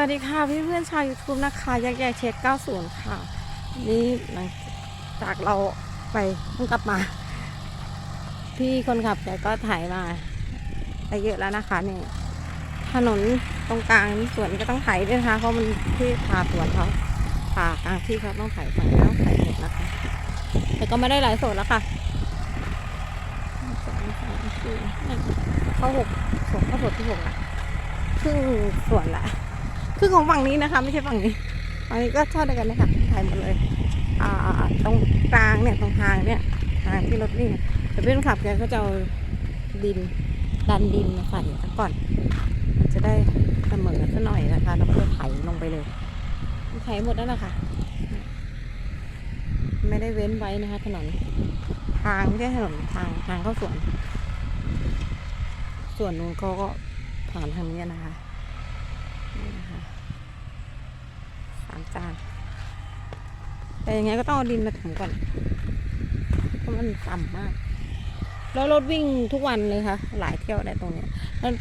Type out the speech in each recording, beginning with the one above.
วัสดีค่ะพี่เพื่อนชาว YouTube นะคะยักษ์ใหญ่เช็ค90 ค่ะ นี่หลังจากเราไปเพิ่งกลับมา พี่คนขับแกก็ถ่ายมาไปเยอะแล้วนะคะนี่ถนนตรงกลางสวนก็ต้องถ่ายด้วยนะคะ เพราะมันที่พาสวนเขาพากลางที่เขาต้องถ่ายฝั่งนี้ต้องถ่ายหมดนะคะ แต่ก็ไม่ได้หลายส่วนแล้วค่ะสองสามสี่เข้าหกสวนเข้าส่วนที่หกละครึ่งส่วนละ ครึ่งของฝั่งนี้นะคะ ไม่ใช่ฝั่งนี้ฝั่งนี้ก็เท่าเดียวกันเลยค่ะถ่ายหมดเลย อ่าตรงกลางเนี่ยตรงทางเนี่ยทางที่รถวิ่งแต่เพื่อนขับแกก็จะเอาดินดันดินมาใส่ซะก่อน มันจะได้เสมอซะหน่อยนะคะแล้วก็ไถลงไปเลยไถหมดแล้วนะคะไม่ได้เว้นไว้นะคะถนนทางไม่ใช่ถนนทางทางเข้าสวน ส่วนนู้นเขาก็ผ่านทางนี้นะคะนี่นะคะ จานแต่ยังไงก็ต้องเอาดินมาถมก่อนเพราะมันต่ำมาก แล้วรถวิ่งทุกวันเลยค่ะ หลายเที่ยวได้ตรงนี้แล้ว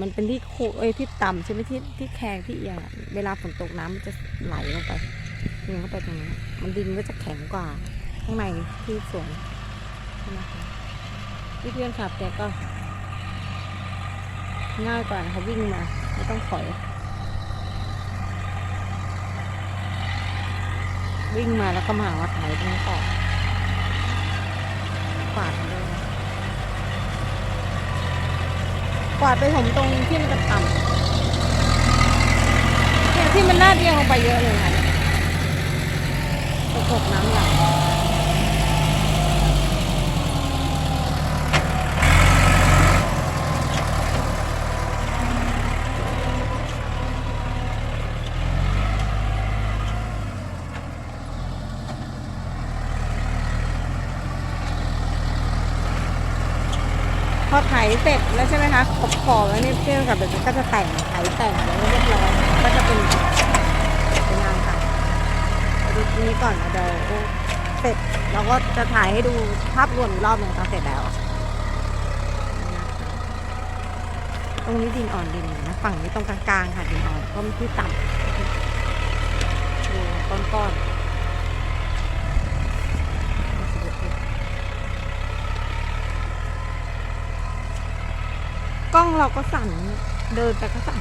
มันเป็นที่โคเอ้ยที่ต่ำใช่ไหมที่ที่แคงที่เอียงเวลาฝนตกน้ำมันจะไหลลงไปยิงเข้าไปตรงนั้มันดินก็จะแข็งกว่าข้างในที่สวนใช่ไหมคะที่เพื่อนขับแกก็ง่ายกว่านะคะวิ่งมาไม่ต้องถอย วิ่งมาแล้วก็มาหาว่าถ่ายตรงนี้ต่อขวาดเลยกวาดไปผมตรงที่มันจะต่ำเนี่ยที่มันลาดเอียงลงไปเยอะเลยค่ะตกน้ำหลัง เสร็จแล้วใช่ไหมคะขอบขอบแล้วนี่เพื่อนกับเด็กก็จะแต่งไถแต่งอะไรเรียบร้อยก็จะเป็นงานค่ะดูตรงนี้ก่อนนะเดี๋ยวเสร็จเราก็จะถ่ายให้ดูภาพรวมอีกรอบหนึ่งตอนเสร็จแล้ว ตรงนี้ดินอ่อนดินนะฝั่งนี้ตรงกลางๆค่ะดินอ่อนก็มันที่ต่ำดูก้อนๆ ก ล้องเราก็สั่นเดินไปก็สั่น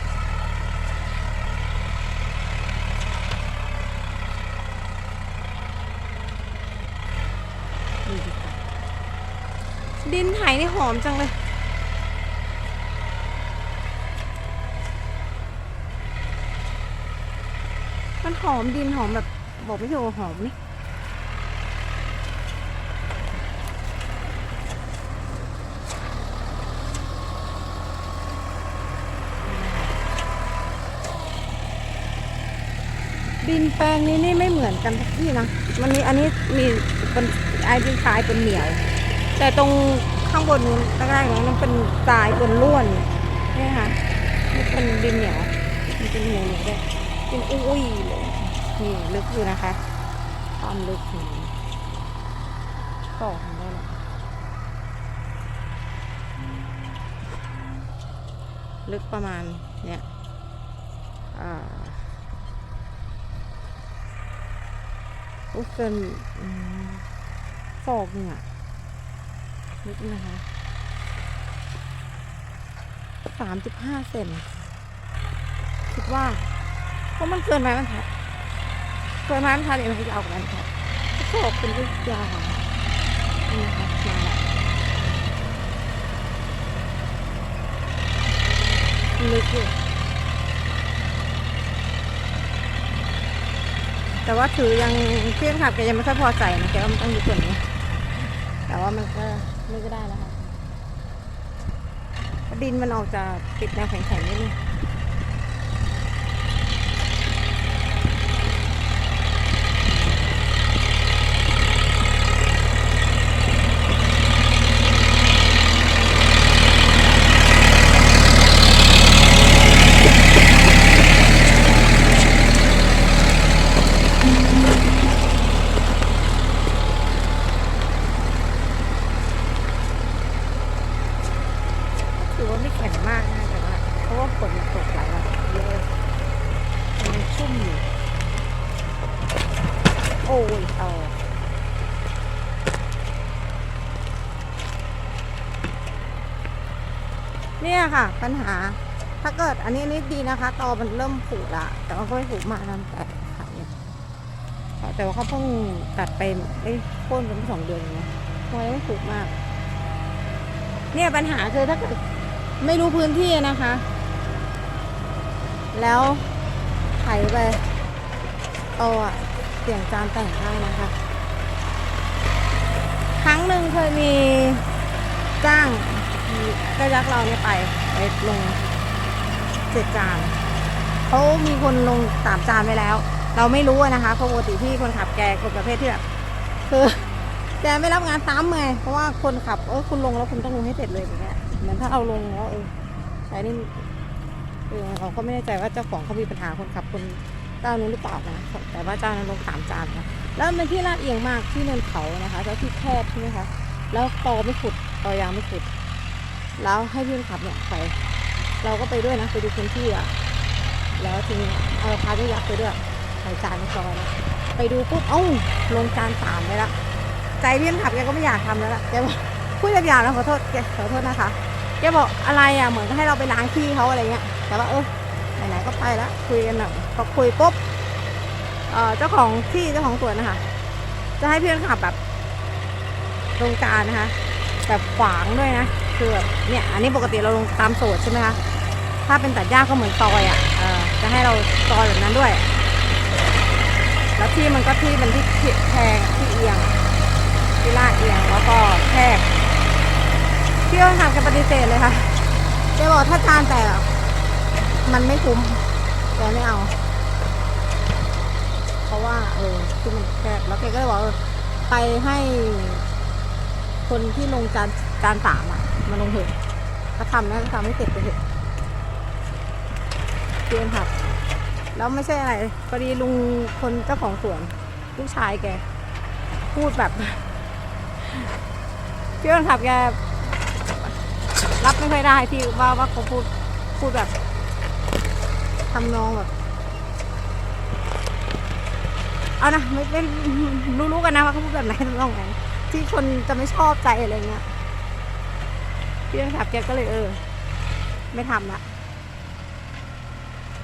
ดินไถนี่หอมจังเลยมันหอมดินหอมแบบบอกไม่ถูกว่หอมนี่ ดินแปลงนี้นี่ไม่เหมือนกันทุกที่นะมันนี้อันนี้มีเป็นไอ้ดินทรายเป็นเหนียว แต่ตรงข้างบนนู้นแรกๆนั้นมันเป็นทรายเป็นล้วนเนี่ค่ะนี่เป็นดินเหนียวมันเป็นเหนียวเหนียวด้วยเป็นอุ้ยเลยนี่ลึกอยู่นะคะความลึกถึงต่อกันได้หรอลึกประมาณเนี่ยอ่า อุ้ยเกินศอกหนึ่งอะนิดนะคะสามสิบห้าเซนคิดว่า เพราะมันเกินไม้บรรทัดเกินไม้บรรทัดเองมันจะเอากับไม้บรรทัดศอกเป็นลูกยาวนี่นะคะมาแล้วลึกอยู่ แต่ว่าถือยังเพื่อนขับแกยังไม่ค่อยพอใจนะแกว่ามันต้องอยู่ส่วนนี้ แต่ว่ามันก็ไม่ก็ได้แล้วค่ะดินมันออกจะติดแนวแข็งๆนิดนึงถือว่าไม่แข็งมากนะแต่ว่าเพราะว่าฝนมันตกหลายวันเยอะเลย ชุ่มอยู่ โอ้ยต่อเนี่ยค่ะ ปัญหาถ้าเกิดอันนี้นิดดีนะคะ ตอมันเริ่มผุละแต่ว่าก็ไม่ผุมากนะแต่ค่ะเนี่ยแต่ว่าเขาเพิ่งตัดไปไอ้โค่นไปสองเดือนเองนะทำไมไม่ผุมาก เนี่ยปัญหาคือถ้าเกิดไม่รู้พื้นที่นะคะ แล้วไถไปโตอะ เสียงจานแต่งได้นะคะ ครั้งหนึ่งเคยมีจ้างก็ยักเราเนี่ยไปไปลงเจ็ดจานเขามีคนลงสามจานไปแล้ว เราไม่รู้นะคะเพราะปกติพี่คนขับแกคนประเภทที่แบบคือแกไม่รับงานซ้ำไงเพราะว่าคนขับเออคุณลงแล้วคุณต้องลงให้เสร็จเลยอย่างเงี้ยเหมือนถ้าเราลงแล้วเออใช้นี่เออเราก็ไม่แน่ใจว่าเจ้าของเขามีปัญหาคนขับคน เจ้านู้นหรือเปล่านะแต่ว่าเจ้านั้นลงสามจานนะแล้วมันที่ลาดเอียงมากที่เนินเขานะคะแล้วที่แคบใช่ไหมคะแล้วตอไม่ขุดตอยางไม่ขุด แล้วให้พี่นขับเนี่ยไป เราก็ไปด้วยนะไปดูพื้นที่อะแล้วทีนี้เอาพาด้วยยักษ์ไปด้วยใส่จานเรียบร้อยไปดูปุ๊บเอ้าลงจานสามไปละใจพี่นขับแกก็ไม่อยากทำแล้วล่ะแกบอกพูดหยาบๆนะขอโทษแกขอโทษนะคะแกบอกอะไรอะเหมือนกับให้เราไปล้างที่เขาอะไรเงี้ยแต่ว่าเออไหนๆก็ไปแล้วคุยกันหน่อย พอคุยปุ๊บเจ้าของที่เจ้าของสวนนะคะ จะให้เพี่คนขับแบบตรงกลารนะคะ แบบขวางด้วยนะคือแบบเนี่ยอันนี้ปกติเราลงตามโสดใช่ไหมคะถ้าเป็นตัดหญ้าก็เหมือนซอยอะจะให้เราซอยแบบนั้นด้วย แล้วที่มันก็ที่มันที่แพงที่เอียงที่ลาดเอียงแล้วก็แคบพี่ต้องทำกันปฏิเสธเลยค่ะแกบอกถ้าจานแตกอะมันไม่คุ้มแกไม่เอา เพราะว่าเออที่มันแคบแล้วแกก็เลยบอกเออไปให้คนที่ลงจานจานสามอะมาลงเถอะถ้าทำนะทำให้เสร็จไปเถอะเตรียมผักแล้วไม่ใช่อะไรพอดีลุงคนเจ้าของสวนลูกชายแก พูดแบบพี่คนขับแกรับไม่ค่อยได้พี่ว่าว่าเขาพูดพูดแบบทำนองแบบ เอานะไม่ไม่รู้ๆกันนะว่าเขาพูดแบบไหนทำนองไหนที่คนจะไม่ชอบใจอะไรเงี้ยพี่คนขับแกก็เลยเออ ไม่ทำละ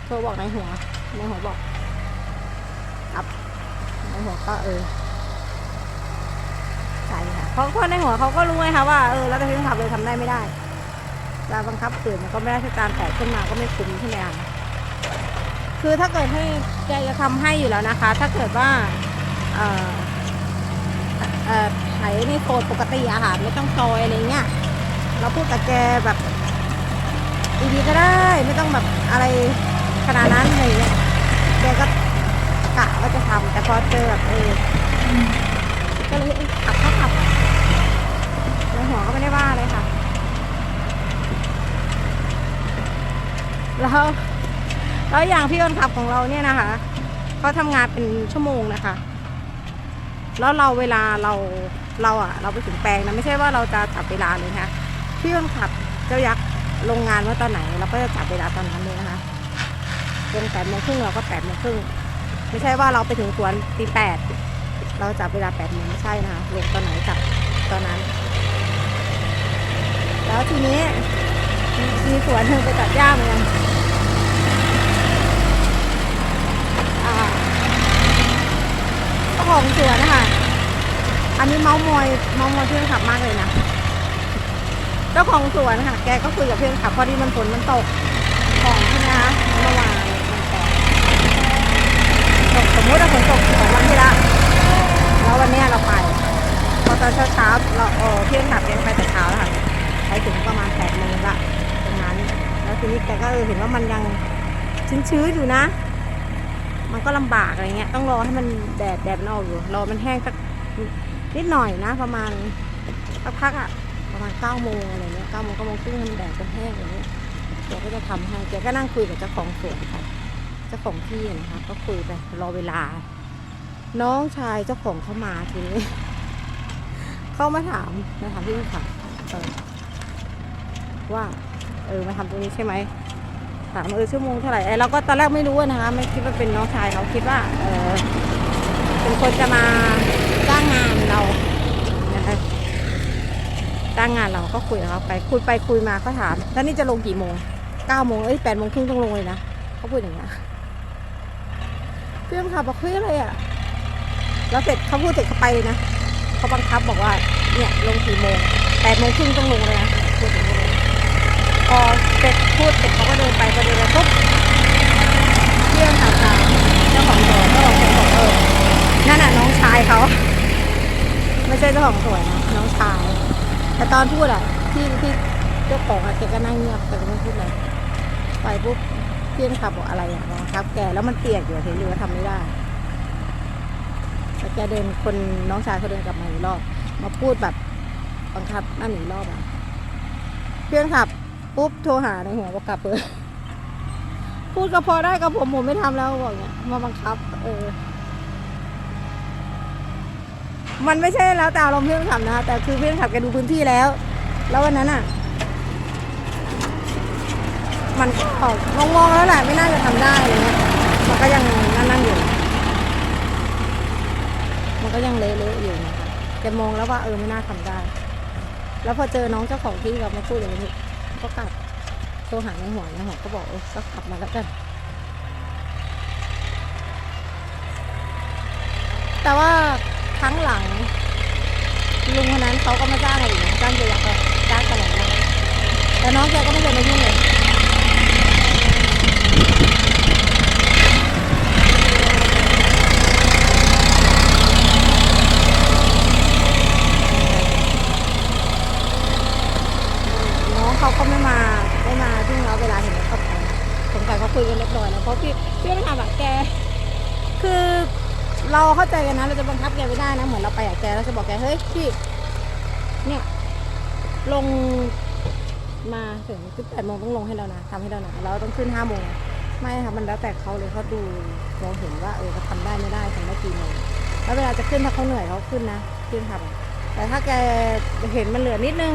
โทรบอกในายหัวในายหัวบอกครับในายหัวก็เออใช่ค่ะเพราะคนในหัวเขาก็รู้ไงคะว่าเออแล้วแต่พี่คนขับเลยทำได้ไม่ได้จะบังคับฝืนมันก็ไม่ได้ถ้าการแตกขึ้นมาก็ไม่คุ้มใช่ไหมคะ คือถ้าเกิดให้แกจะทำให้อยู่แล้วนะคะ ถ้าเกิดว่าเอ่อเอ่อไถในโซนปกติอะค่ะไม่ต้องซอยอะไรเงี้ยเราพูดกับแกแบบดีๆก็ได้ไม่ต้องแบบอะไรขนาดนั้นอะไรเงี้ยแกก็กะว่าจะทำแต่พอเจอแบบเออก็เลยเอ้ยขับก็ขับในหัวก็ไม่ได้ว่าเลยค่ะแล้ว แล้วอย่างพี่คนขับของเราเนี่ยนะคะเขาทำงานเป็นชั่วโมงนะคะ แล้วเราเวลาเราเราอะเราไปถึงแปลงนะไม่ใช่ว่าเราจะจับเวลาเลยนะคะพี่คนขับเจ้ายักษ์ลงงานว่าตอนไหน เราก็จะจับเวลาตอนนั้นเลยนะคะลงแปดโมงครึ่งเราก็แปดโมงครึ่งไม่ใช่ว่าเราไปถึงสวนตีแปดเราจับเวลาแปดโมงไม่ใช่นะคะลงตอนไหนจับตอนนั้น แล้วทีนี้มีมีสวนหนึ่งไปตัดหญ้าเหมือนกันอ่า เจ้าของสวนนะคะ อันนี้เมาส์มอยเมาส์มอยเพื่อนขับมากเลยนะเจ้าของสวนค่ะ แกก็คุยกับเพื่อนขับพอดีมันฝนมันตกของใช่ไหมคะเมื่อวานตกสมมติว่าฝนตกสองวันที่ละแล้ววันนี้เราไปพอตอนเช้าเช้าเราเออเพื่อนขับแกไปแต่เช้าแล้วค่ะไปถึงประมาณแปดโมงละตรงนั้น แล้วทีนี้แกก็เออเห็นว่ามันยังชื้นๆอยู่นะ มันก็ลำบากอะไรเงี้ยต้องรอให้มันแดดแดดมันออกอยู่รอมันแห้งสัก นิดหน่อยนะ ประมาณสักพักอะประมาณเก้าโมงอะไรเงี้ยเก้าโมงเก้าโมงครึ่งมันแดดมันแห้งอะไรเงี้ยแกก็จะทำให้แกก็นั่งคุยกับเจ้าของสวนค่ะเจ้าของที่นะคะก็คุยไปรอเวลา น้องชายเจ้าของเขามาทีนี้เขามาถามมาถามพี่ค่ะเออว่า เออมาทำตรงนี้ใช่ไหมถามเออชั่วโมงเท่าไหร่ไอ้เราก็ตอนแรกไม่รู้นะคะไม่คิดว่าเป็นน้องชายเขาคิดว่า เออเป็นคนจะมา งานเรานะคะจ้างงานเราก็คุยกับเขาไป คุยไปคุยมาเขาถามแล้วนี่จะลงกี่โมงเก้าโมงเอ้ยแปดโมงครึ่งต้องลงเลยนะเขาพูดอย่างเงี้ยเพื่อนขับบอกเฮ้ยอะไรอะแล้วเสร็จเขาพูดเสร็จเขาไปเลยนะเขาบังคับบอกว่าเนี่ยลงกี่โมงแปดโมงครึ่งต้องลงเลยนะพูดอย่างนี้ยพอเสร็จพูดเสร็จเขาก็เดินไปพอเดินไปปุ๊บเพื่อนถามทางเจ้าของสวนเจ้าของสวนบอกเออนั่นน่ะน้องชายเขา ไม่ใช่เจ้าของสวนนะน้องชาย แต่ตอนพูดอะที่ที่เจ้าของอะแกก็นั่งเงียบแต่ก็ไม่พูดเลยไปปุ๊บเพื่อนขับบอกอะไรอะบังคับแกแล้วมันเปียกอยู่เห็นอยู่ว่าทำไม่ได้แล้วแกเดินคนน้องชายเขาเดินกลับมาอีกรอบ มาพูดแบบบังคับนั่นอีกรอบอะเพื่อนขับปุ๊บโทรหาในหัวบอกกลับเลยพูดก็พอได้กับผมผมไม่ทำแล้วบอกเนี้ยมาบังคับ เออ มันไม่ใช่แล้วแต่อารมเพื่อนขับนะแต่คือเพื่อนขับแกดูพื้นที่แล้ว แล้ววันนั้นอะ มันก็งงๆแล้วแหละไม่น่าจะทำได้เงี้ยมันก็ยังนั่นๆอยู่ มันก็ยังเละๆอยู่นะคะแกมองแล้วว่าเออไม่น่าทำได้ แล้วพอเจอน้องเจ้าของที่เรามาพูดอย่างนี้ก็กลับโทรหาในหัวในหัวก็บอกเออก็กลับมาแล้วกันแต่ว่า รั้งหลัง ลุงคนนั้นเขาก็มาจ้างเรอีกนะจ้างเยอะก็จ้างตลอดเลยแต่น้องแกก็ไม่เคยมายุ่งเลยน้องเขาก็ไม่มาไม่มาที่เราเวลาเห็นเขาไปสงสัยเขาคุยกันเรียบร้อยแล้วเพราะพี่พี่ไม่ทำแบบแก คือ เราเข้าใจกันนะเราจะบังคับแกไม่ได้นะเหมือนเราไปกับแกเราจะบอกแกเฮ้ยพี่เนี่ยลงมาถึงสิบแปดโมงต้องลงให้เรานะทำให้เรานะเราต้องขึ้นห้าโมงไม่ค่ะมันแล้วแต่เขาเลยเขาดูมองเห็นว่าเออเขาทำได้ไม่ได้ทำได้กี่โมงแล้วเวลาจะขึ้นถ้าเขาเหนื่อยเขาขึ้นนะขึ้นทำแต่ถ้าแกเห็นมันเหลือนิดนึง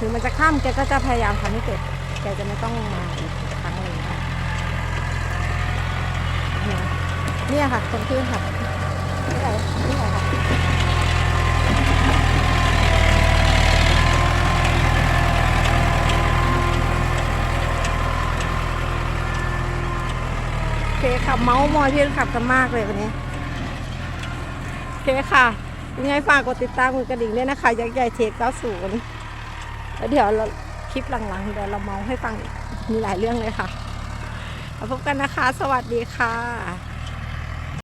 ถึงมันจะข้ามแกก็จะพยายามทำให้เสร็จแกจะไม่ต้องมาอีกครั้งหนึ่งค่ะเนี่ย เนี่ยค่ะคนขึ้นค่ะนี่ไหนนี่ไหนค่ะเคขับเมาส์มอยพี่ขับกันมากเลยวันนี้โอเคค่ะยังไงฝากกดติดตามกดกระดิ่งด้วยนะคะยักษ์ใหญ่เทคเก้าศูนย์แล้วเดี๋ยวเราคลิปหลังๆเดี๋ยวเราเมาให้ฟังมีหลายเรื่องเลยค่ะพบกันนะคะ สวัสดีค่ะ